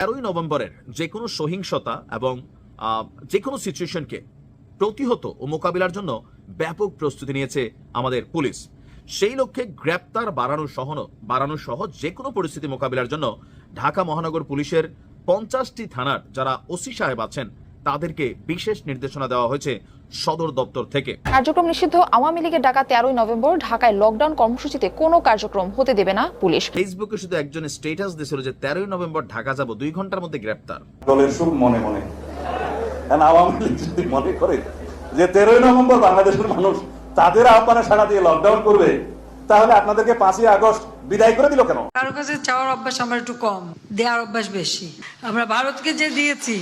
তেরোই নভেম্বরের যে কোনো সহিংসতা এবং যে কোনো সিচুয়েশনকে প্রতিহত ও মোকাবিলার জন্য ব্যাপক প্রস্তুতি নিয়েছে আমাদের পুলিশ। সেই লক্ষ্যে গ্রেপ্তার বাড়ানো সহ বাড়ানো সহ যে কোনো পরিস্থিতি মোকাবিলার জন্য ঢাকা মহানগর পুলিশের পঞ্চাশটি থানার যারা ওসি সাহেব আছেন, তাদেরকে বিশেষ নির্দেশনা দেওয়া হয়েছে সদর দপ্তর থেকে। কার্যক্রম নিষিদ্ধ। আওয়ামী লীগের ডাকা তেরোই নভেম্বর ঢাকায় লকডাউন কর্মসূচিতে কোনো কার্যক্রম হতে দেবে না পুলিশ। ফেসবুকে শুধু একজন স্টেটাস দিয়েছিল যে তেরোই নভেম্বর ঢাকা যাব দুই ঘণ্টার মধ্যে গ্রেপ্তার। দলের সুখ মনে মনে। কারণ আওয়ামী লীগ যদি মনে করে যে তেরোই নভেম্বর বাংলাদেশের মানুষ তাদের আহ্বানে সাড়া দিয়ে লকডাউন করবে তাহলে আপনাদেরকে পাঁচই আগস্ট বিদায় করে দিল কেন? কারও কাছে চাওয়ার অভ্যাস আমার একটু কম দেওয়ার অভ্যাস বেশি। আমরা ভারতকে যে দিয়েছি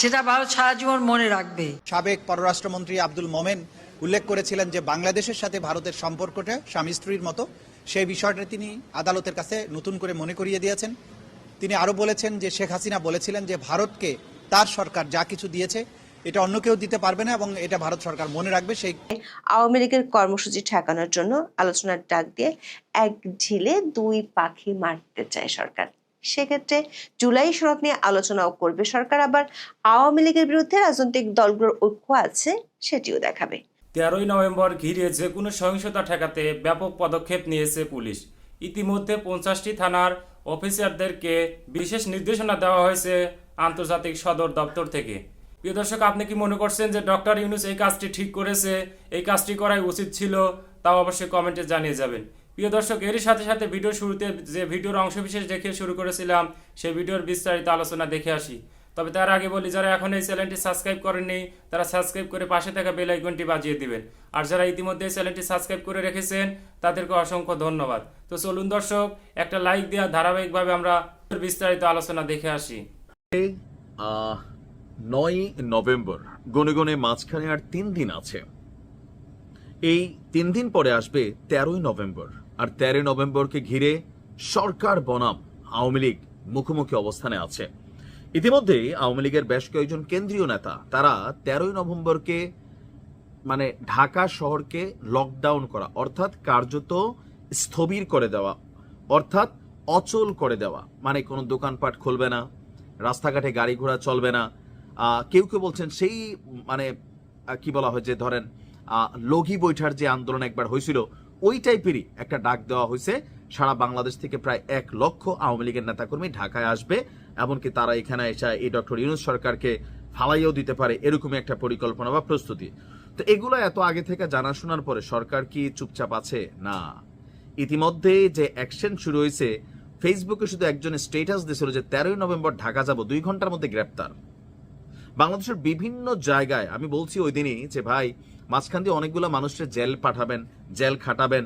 সেটা ভারত সারা জীবন মনে রাখবে। সাবেক পররাষ্ট্রমন্ত্রী আব্দুল মোমেন উল্লেখ করেছিলেন যে বাংলাদেশের সাথে ভারতের সম্পর্কটা স্বামী স্ত্রীর মতো। সেই বিষয়টা তিনি আদালতের কাছে নতুন করে মনে করিয়ে দিয়েছেন। তিনি আরও বলেছেন যে শেখ হাসিনা বলেছিলেন যে ভারতকে তার সরকার যা কিছু দিয়েছে এটা অন্য কেউ দিতে পারবে না এবং এটা ভারত সরকার মনে রাখবে সেই আওয়ামী লীগের কর্মসূচি ঠেকানোর জন্য আলোচনার ডাক দিয়ে এক ঢিলে দুই পাখি মারতে চায় সরকার। সেক্ষেত্রে জুলাই সনদ নিয়ে আলোচনাও করবে সরকার। আবার আওয়ামী লীগের বিরুদ্ধে রাজনৈতিক দলগুলোর ঐক্য আছে সেটিও দেখাবে। তেরোই নভেম্বর ঘিরে যে কোনো সহিংসতা ঠেকাতে ব্যাপক পদক্ষেপ নিয়েছে পুলিশ। ইতিমধ্যে পঞ্চাশটি থানার অফিসারদেরকে বিশেষ নির্দেশনা দেওয়া হয়েছে আন্তর্জাতিক সদর দপ্তর থেকে। প্রিয় দর্শক, আপনি কি মনে করছেন যে ডক্টর ইউনুস এই কাজটি ঠিক করেছে? এই কাজটি করাই উচিত ছিল? তাও অবশ্যই কমেন্টে জানিয়ে যাবেন। প্রিয় দর্শক, এরই সাথে সাথে ভিডিও শুরুতে যে ভিডিওর অংশবিশেষ দেখে শুরু করেছিলাম, সেই ভিডিওর বিস্তারিত আলোচনা দেখে আসি। তবে তার আগে বলি, যারা এখন এই চ্যানেলটি সাবস্ক্রাইব করেননি, তারা সাবস্ক্রাইব করে পাশে থাকা বেল আইকনটি বাজিয়ে দিবেন। আর যারা ইতিমধ্যে এই চ্যানেলটি সাবস্ক্রাইব করে রেখেছেন, তাদেরকে অসংখ্য ধন্যবাদ। তো চলুন দর্শক, একটা লাইক দেওয়া ধারাবাহিকভাবে আমরা বিস্তারিত আলোচনা দেখে আসি। নয় নভেম্বর গনে গনে মাঝখানে আর তিন দিন আছে। এই তিন দিন পরে আসবে তেরোই নভেম্বর। আর তেরোই নভেম্বরকে ঘিরে সরকার বনাম আওয়ামী লীগ মুখোমুখি অবস্থানে আছে। ইতিমধ্যে আওয়ামী লীগের বেশ কয়েকজন কেন্দ্রীয় নেতা, তারা তেরোই নভেম্বরকে মানে ঢাকা শহরকে লকডাউন করা, অর্থাৎ কার্যত স্থবির করে দেওয়া, অর্থাৎ অচল করে দেওয়া। মানে কোনো দোকানপাট খুলবে না, রাস্তাঘাটে গাড়ি ঘোড়া চলবে না। কেউ কেউ বলছেন সেই মানে কি বলা হয় যে ধরেন লগি বৈঠার যে আন্দোলন একবার হয়েছিল, ওই টাইপেরই একটা ডাক দেওয়া হয়েছে। সারা বাংলাদেশ থেকে প্রায় এক লক্ষ আওয়ামী লীগের নেতাকর্মী ঢাকায় আসবে, এমনকি তারা এখানে এসে এই ডক্টর ইউনুস সরকারকে ফালাইও দিতে পারে, এরকমই একটা পরিকল্পনা বা প্রস্তুতি। তো এগুলো এত আগে থেকে জানাশোনার পরে সরকার কি চুপচাপ আছে? না। ইতিমধ্যে যে অ্যাকশন শুরু হয়েছে ফেসবুকে শুধু একজন স্টেটাস দিয়েছিল যে তেরোই নভেম্বর ঢাকা যাব, দুই ঘণ্টার মধ্যে গ্রেপ্তার। বাংলাদেশের বিভিন্ন জায়গায়, আমি বলছি ওই দিনই যে, ভাই মাঝখান দিয়ে অনেকগুলো মানুষের জেল পাঠাবেন, জেল খাটাবেন।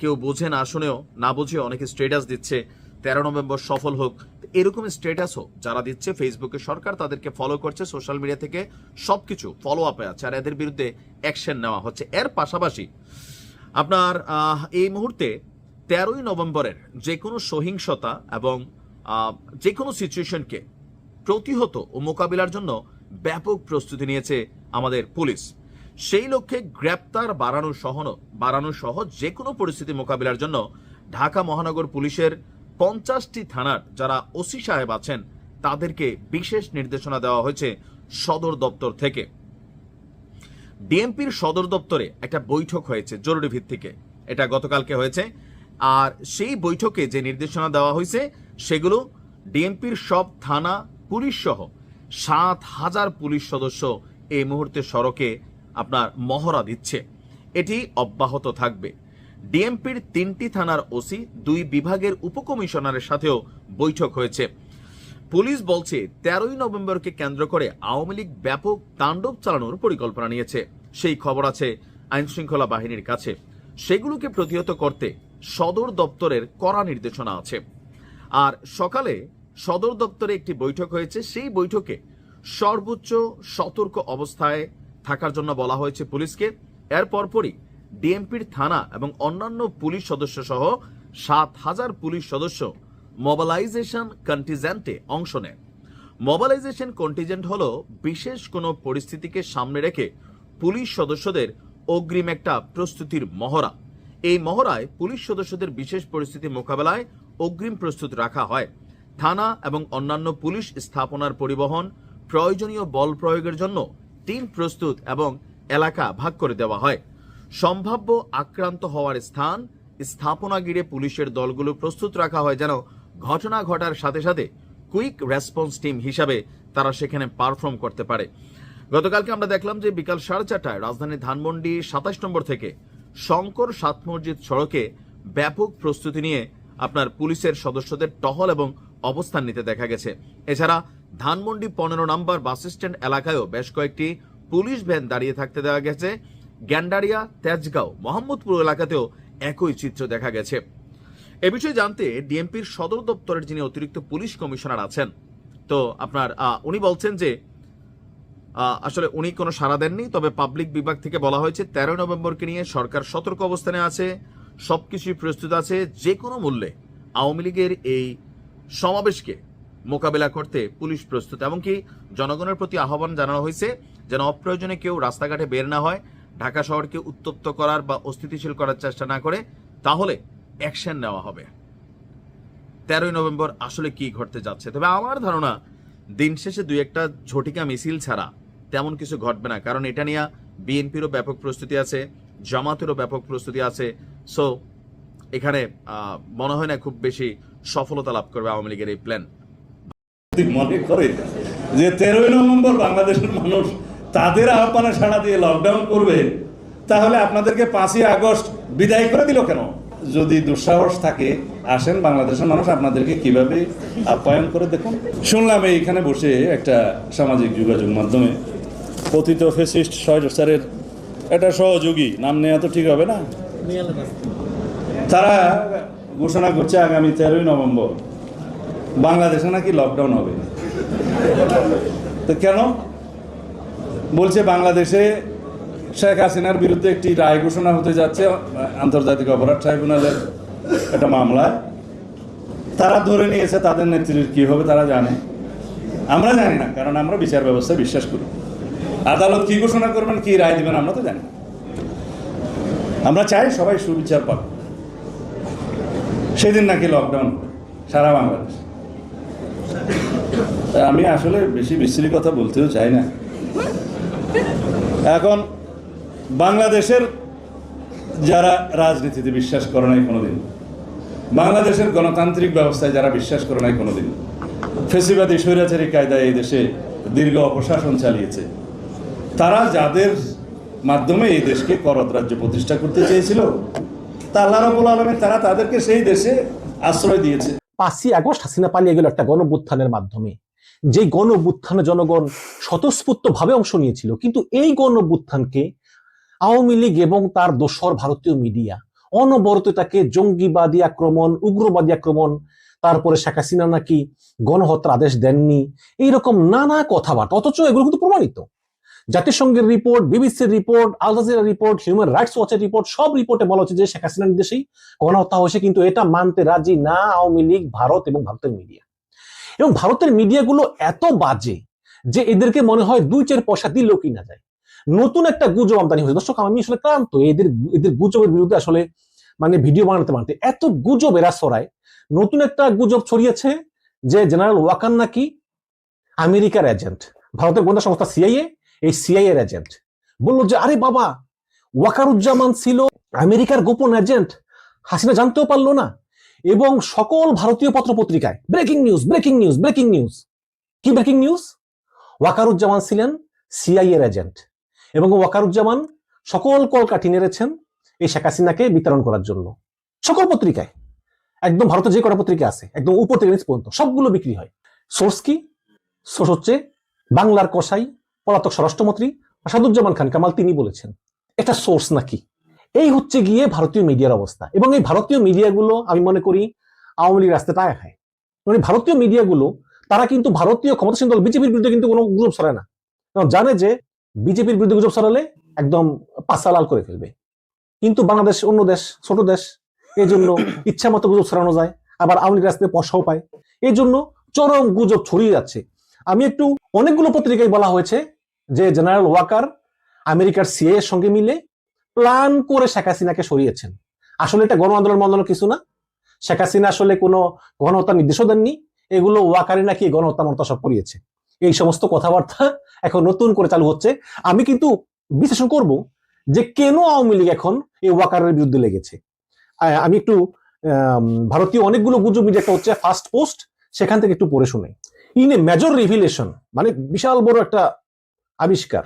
কেউ বোঝে না শুনেও, না বুঝে অনেকে স্টেটাস দিচ্ছে। তেরো নভেম্বর সফল হোক। এরকম স্টেটাসও যারা দিচ্ছে ফেসবুকে সরকার তাদেরকে ফলো করছে সোশ্যাল মিডিয়া থেকে সবকিছু ফলো আপে আছে। আর এদের বিরুদ্ধে অ্যাকশন নেওয়া হচ্ছে। এর পাশাপাশি আপনার এই মুহূর্তে তেরোই নভেম্বরের যে কোনো সহিংসতা এবং যে কোনো সিচুয়েশনকে প্রতিহত ও মোকাবিলার জন্য ব্যাপক প্রস্তুতি নিয়েছে আমাদের পুলিশ। সেই লক্ষ্যে গ্রেপ্তার বাড়ানো সহ বাড়ানো সহ যে কোনো পরিস্থিতি মোকাবিলার জন্য ঢাকা মহানগর পুলিশের পঞ্চাশটি থানার যারা ওসি সাহেব আছেন, তাদেরকে বিশেষ নির্দেশনা দেওয়া হয়েছে সদর দপ্তর থেকে। ডিএমপির সদর দপ্তরে একটা বৈঠক হয়েছে জরুরি ভিত্তিকে। এটা গতকালকে হয়েছে। আর সেই বৈঠকে যে নির্দেশনা দেওয়া হয়েছে, সেগুলো ডিএমপির সব থানা, পুলিশ সহ সাত হাজার পুলিশ সদস্য এই মুহূর্তে সড়কে আপনার মহড়া দিচ্ছে। এটি অব্যাহত থাকবে। ডিএমপির তিনটি থানার ওসি, দুই বিভাগের উপকমিশনারের সাথেও বৈঠক হয়েছে। পুলিশ বলছে, তেরোই নভেম্বরকে কেন্দ্র করে আওয়ামী লীগ ব্যাপক তাণ্ডব চালানোর পরিকল্পনা নিয়েছে। সেই খবর আছে আইন শৃঙ্খলা বাহিনীর কাছে। সেগুলোকে প্রতিহত করতে সদর দপ্তরের কড়া নির্দেশনা আছে। আর সকালে সদর দপ্তরে একটি বৈঠক হয়েছে। সেই বৈঠকে সর্বোচ্চ সতর্ক অবস্থায় থাকার জন্য বলা হয়েছে পুলিশকে। এর পরপরই ডিএমপির থানা এবং অন্যান্য পুলিশ সদস্য সহ সাত হাজার পুলিশ সদস্য মোবালাইজেশন কন্টিজেন্টে অংশ নেয়। মোবালাইজেশন কন্টিজেন্ট হল বিশেষ কোনো পরিস্থিতিকে সামনে রেখে পুলিশ সদস্যদের অগ্রিম একটা প্রস্তুতির মহড়া। এই মহড়ায় পুলিশ সদস্যদের বিশেষ পরিস্থিতি মোকাবেলায় অগ্রিম প্রস্তুত রাখা হয়। থানা এবং অন্যান্য পুলিশ স্থাপনার পরিবহন, প্রয়োজনীয় বল প্রয়োগের জন্য টিম প্রস্তুত এবং এলাকা ভাগ করে দেওয়া হয়। সম্ভাব্য আক্রান্ত হওয়ার স্থান স্থাপনা গিরে পুলিশের দলগুলো প্রস্তুত রাখা হয় যেন ঘটনা ঘটার সাথে সাথে কুইক রেসপন্স টিম হিসাবে তারা সেখানে পারফর্ম করতে পারে। গতকালকে আমরা দেখলাম যে বিকাল সাড়ে চারটায় রাজধানীর ধানমন্ডি সাতাশ নম্বর থেকে শঙ্কর সাত মসজিদ সড়কে ব্যাপক প্রস্তুতি নিয়ে আপনার পুলিশের সদস্যদের টহল এবং অবস্থান নিতে দেখা গেছে। এছাড়া ধানমন্ডি পনেরো নম্বর বাস স্ট্যান্ড এলাকায়ও বেশ কয়েকটি পুলিশ ভ্যান দাঁড়িয়ে থাকতে দেওয়া গেছে। গ্যান্ডারিয়া, তেজগাঁও, মোহাম্মদপুর এলাকাতেও একই চিত্র দেখা গেছে। এ বিষয়ে জানতে ডিএমপির সদর দপ্তরের যিনি অতিরিক্ত পুলিশ কমিশনার আছেন, তো আপনার উনি বলছেন যে আসলে উনি কোনো সাড়া দেননি, তবে পাবলিক বিভাগ থেকে বলা হয়েছে তেরো নভেম্বরকে নিয়ে সরকার সতর্ক অবস্থানে আছে, সবকিছুই প্রস্তুত আছে, যে কোনো মূল্যে আওয়ামী লীগের এই সমাবেশকে মোকাবেলা করতে পুলিশ প্রস্তুত। এমনকি জনগণের প্রতি আহ্বান জানানো হয়েছে যেন অপ্রয়োজনে কেউ রাস্তাঘাটে বের না হয়, ঢাকা শহরকে উত্তপ্ত করার বা অস্থিতিশীল করার চেষ্টা না করে, তাহলে অ্যাকশন নেওয়া হবে। তেরোই নভেম্বর আসলে কি ঘটতে যাচ্ছে? তবে আমার ধারণা, দিন শেষে দুই একটা ঝটিকা মিছিল ছাড়া তেমন কিছু ঘটবে না, কারণ এটা নিয়ে বিএনপিরও ব্যাপক প্রস্তুতি আছে, জামাতেরও ব্যাপক প্রস্তুতি আছে। সো এখানে মনে হয় না খুব বেশি সফলতা লাভ করবে আওয়ামী লীগের এই প্ল্যান যদি মনে করে যে তেরোই নভেম্বর বাংলাদেশের মানুষ তাদের আহ্বানে সাড়া দিয়ে লকডাউন করবে তাহলে আপনাদেরকে পাঁচই আগস্ট বিদায় করে দিল কেন? যদি দুঃসাহস থাকে আসেন বাংলাদেশের মানুষ আপনাদেরকে কীভাবে আপ্যায়ন করে দেখুন। শুনলাম এইখানে বসে একটা সামাজিক যোগাযোগ মাধ্যমে কথিত ফেসিস্ট স্যারের একটা সহযোগী নাম নেওয়া তো ঠিক হবে না? তারা ঘোষণা করছে আগামী তেরোই নভেম্বর। বাংলাদেশে নাকি লকডাউন হবে? তো কেন? বলছে বাংলাদেশে শেখ হাসিনার বিরুদ্ধে একটি রায় ঘোষণা হতে যাচ্ছে, আন্তর্জাতিক অপরাধ ট্রাইব্যুনালের একটা মামলা। তারা ধরে নিয়েছে তাদের নেত্রীর কি হবে তারা জানে। আমরা জানি না, কারণ আমরা বিচার ব্যবস্থায় বিশ্বাস করি। আদালত কি ঘোষণা করবেন, কি রায় দিবেন, আমরা তো জানি আমরা চাই সবাই সুবিচার পাক। সেদিন নাকি লকডাউন সারা বাংলাদেশ। আমি আসলে বেশি বিশ্রী কথা বলতেও চাই না। এখন বাংলাদেশের যারা রাজনীতিতে বিশ্বাস করে নাই কোনোদিন, বাংলাদেশের গণতান্ত্রিক ব্যবস্থায় যারা বিশ্বাস করে নাই কোনোদিন, ফেসিবাদী, স্বৈরাচারী কায়দায় এই দেশে দীর্ঘ অপশাসন চালিয়েছে, তারা যাদের মাধ্যমে এই দেশকে করদ রাজ্য প্রতিষ্ঠা করতে চেয়েছিল তা আল্লাহ আলমী তারা তাদেরকে সেই দেশে আশ্রয় দিয়েছে। পাঁচই আগস্ট হাসিনা পালিয়ে গেল একটা গণবুত্থানের মাধ্যমে। যে গণবুত্থানে জনগণ স্বতঃস্ফূর্ত ভাবে অংশ নিয়েছিল, কিন্তু এই গণবুত্থানকে আওয়ামী লীগ এবং তার দোসর ভারতীয় মিডিয়া অনবরত তাকে জঙ্গিবাদী আক্রমণ, উগ্রবাদী আক্রমণ, তারপরে শেখ হাসিনা নাকি গণহত্যার আদেশ দেননি, এইরকম নানা কথাবার্তা, অথচ এগুলো কিন্তু প্রমাণিত। জাতিসংঘের রিপোর্ট, বিবিসির report, Al Jazeera report, human rights ওয়াচের report, সব রিপোর্টে বলা হচ্ছে যে শেখ হাসিনার নির্দেশেই গণহত্যা হয়েছে, কিন্তু এটা মানতে রাজি না আওয়ামী লীগ, ভারত এবং ভারতের মিডিয়া। এবং ভারতের মিডিয়াগুলো এত বাজে যে এদেরকে মনে হয় দুই চার পয়সা দিলেও কিনা যায়। নতুন একটা গুজব আমদানি হয়েছে। দর্শক, আমি আসলে ক্লান্ত। এদের এদের গুজবের বিরুদ্ধে আসলে মানে ভিডিও বানাতে বানাতে এত গুজব এরা ছড়ায়। নতুন একটা গুজব ছড়িয়েছে যে জেনারেল ওয়াকান নাকি আমেরিকার এজেন্ট। ভারতের গোয়েন্দা সংস্থা সিআইএ, এই সিআইএর এজেন্ট। বলল যে, আরে বাবা, ওয়াকারুজ্জামান ছিল আমেরিকার গোপন এজেন্ট। হাসিনা জানতেও পারল না। এবং সকল ভারতীয় পত্রপত্রিকায় breaking news breaking news breaking news কি ব্রেকিং নিউজ ওয়াকারুজ্জামান ছিলেন সিআইএর এজেন্ট এবং ওয়াকারুজ্জামান সকল কলকাঠি নেড়েছেন এই শেখ হাসিনাকে বিতরণ করার জন্য। সকল পত্রিকায়, একদম ভারতের যে কটা পত্রিকা আছে, একদম উপর থেকে পর্যন্ত সবগুলো বিক্রি হয়। সোর্স কি? সোর্স হচ্ছে বাংলার কসাই, পলাতক স্বরাষ্ট্রমন্ত্রী আসাদুজ্জামান খান কামাল, তিনি বলেছেন। এটা সোর্স নাকি? এই হচ্ছে গিয়ে ভারতীয় মিডিয়ার অবস্থা। এবং এই ভারতীয় মিডিয়াগুলো, আমি মনে করি, আওয়ামী লীগ রাস্তায় খায় মানে ভারতীয় মিডিয়াগুলো, তারা কিন্তু ভারতীয় ক্ষমতাসীন দল, বিজেপির বিরুদ্ধে কিন্তু কোনো গুজব ছড়ায় না। কারণ জানে যে, বিজেপির বিরুদ্ধে গুজব ছড়ালে একদম পাঁচা লাল করে ফেলবে। কিন্তু বাংলাদেশ অন্য দেশ, ছোট দেশ এই জন্য ইচ্ছা মতো গুজব ছড়ানো যায়। আবার আওয়ামী লীগ রাস্তায় পয়সাও পায়। এই জন্য চরম গুজব ছড়িয়ে যাচ্ছে। আমি একটু অনেকগুলো পত্রিকায় বলা হয়েছে যে, জেনারেল ওয়াকার, আমেরিকার সিএ এর সঙ্গে মিলে প্ল্যান করে শেখ হাসিনাকে সরিয়েছেন। আসলে এটা গণ আন্দোলন মন্দোলন কিছু না। শেখ হাসিনা আসলে কোনো গণহত্যা নির্দেশও দেননি। এগুলো ওয়াকারি নাকি গণহত্যা মন্ত্র সব করিয়েছে। এই সমস্ত কথাবার্তা এখন নতুন করে চালু হচ্ছে। আমি কিন্তু বিশ্লেষণ করব যে কেন আওয়ামী লীগ এখন এই ওয়াকারের বিরুদ্ধে লেগেছে। আমি একটু ভারতীয় অনেকগুলো গুজব মিডিয়া হচ্ছে ফার্স্ট পোস্ট, সেখান থেকে একটু পড়ে শুনে। ইন এ মেজর রিভিলেশন মানে বিশাল বড় একটা আবিষ্কার।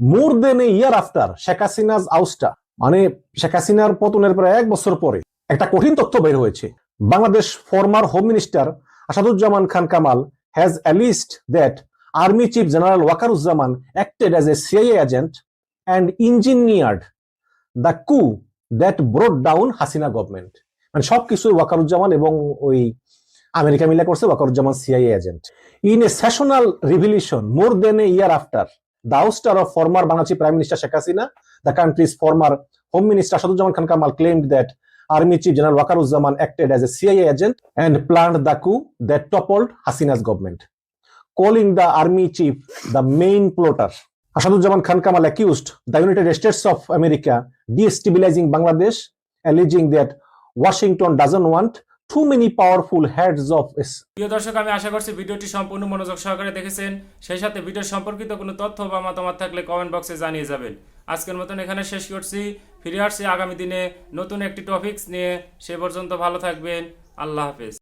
মোর than a year after Sheikh Hasina's আউস্টা মানে শেখ হাসিনার পতনের প্রায় এক বছর পরে, একটা কঠিন তথ্য বের হয়েছে। Bangladesh former home minister Asaduzzaman Khan Kamal has alleged that army chief general Wakeruzzaman acted as a CIA agent and engineered the coup that brought down Hasina government মানে সবকিছু ওয়াকারুজ্জামান এবং ওই আমেরিকা মিলে করছে Wakeruzzaman CIA agent in a sensational revelation more than a year after the ouster of former Bangladeshi prime minister Sheikh Hasina the country's former home minister Asaduzzaman Khan Kamal claimed that Army Chief General Wakaruজ্জামান acted as a CIA agent and planned the coup that toppled Hasina's government, calling the army chief the main plotter. Asaduজ্জামান Khan Kamal accused the United States of America destabilizing Bangladesh, alleging that Washington doesn't want too many powerful of its প্রিয় দর্শক, আমি আশা করছি ভিডিওটি সম্পূর্ণ মনোযোগ সহকারে দেখেছেন। সেই সাথে ভিডিও সম্পর্কিত কোনো তথ্য বা মতামত থাকলে কমেন্ট বক্সে জানিয়ে যাবেন। আজকের মতন এখানে শেষ করছি। ফিরে আসছি আগামী দিনে নতুন একটি টপিকস নিয়ে। সে পর্যন্ত ভালো থাকবেন। আল্লাহ হাফেজ।